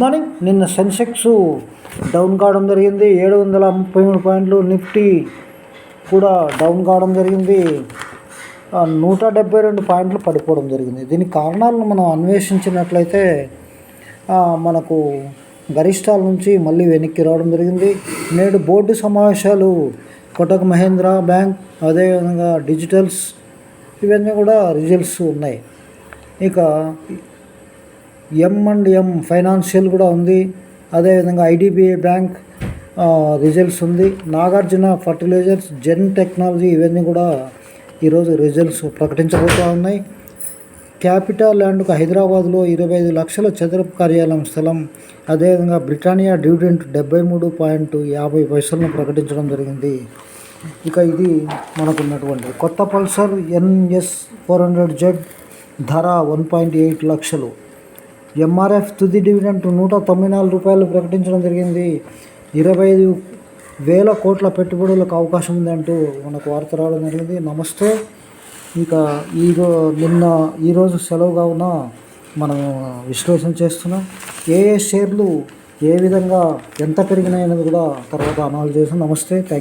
Good morning నిన్న Sensex down కావడం జరిగింది. ఏడు వందల ముప్పై మూడు పాయింట్లు నిఫ్టీ కూడా డౌన్ కావడం జరిగింది. నూట డెబ్బై రెండు పాయింట్లు పడిపోవడం జరిగింది. దీనికి కారణాలను మనం అన్వేషించినట్లయితే మనకు గరిష్టాల నుంచి మళ్ళీ వెనక్కి రావడం జరిగింది. నేడు బోర్డు సమావేశాలు కోటక్ మహేంద్ర బ్యాంక్ అదేవిధంగా డిజిటల్స్ ఇవన్నీ కూడా రిజల్ట్స్ ఉన్నాయి. ఇక ఎం అండ్ ఎం ఫైనాన్షియల్ కూడా ఉంది. అదేవిధంగా ఐడిబిఐ బ్యాంక్ రిజల్ట్స్ ఉంది. నాగార్జున ఫర్టిలైజర్స్ జెన్ టెక్నాలజీ ఇవన్నీ కూడా ఈరోజు రిజల్ట్స్ ప్రకటించబోతూ ఉన్నాయి. క్యాపిటల్ ల్యాండ్కు హైదరాబాద్లో ఇరవై ఐదు లక్షల చదరపు కార్యాలయం స్థలం. అదేవిధంగా బ్రిటానియా డివిడెంట్ డెబ్బై మూడు పాయింట్ యాభై పైసలను ప్రకటించడం జరిగింది. ఇక ఇది మనకున్నటువంటి కొత్త Pulsar NS four hundred Z ధర వన్ పాయింట్ ఎయిట్ లక్షలు. ఎంఆర్ఎఫ్ తుది డివిడెంట్ నూట తొంభై నాలుగు రూపాయలు ప్రకటించడం జరిగింది. ఇరవై ఐదు వేల కోట్ల పెట్టుబడులకు అవకాశం ఉందంటూ మనకు వార్త రావడం జరిగింది. నమస్తే. ఇక ఈరో నిన్న ఈరోజు సెలవు కావున మనం విశ్లేషణ చేస్తున్నాం. ఏ ఏ షేర్లు ఏ విధంగా ఎంత పెరిగినాయి అనేది కూడా తర్వాత అనాలు చేసాం నమస్తే. థ్యాంక్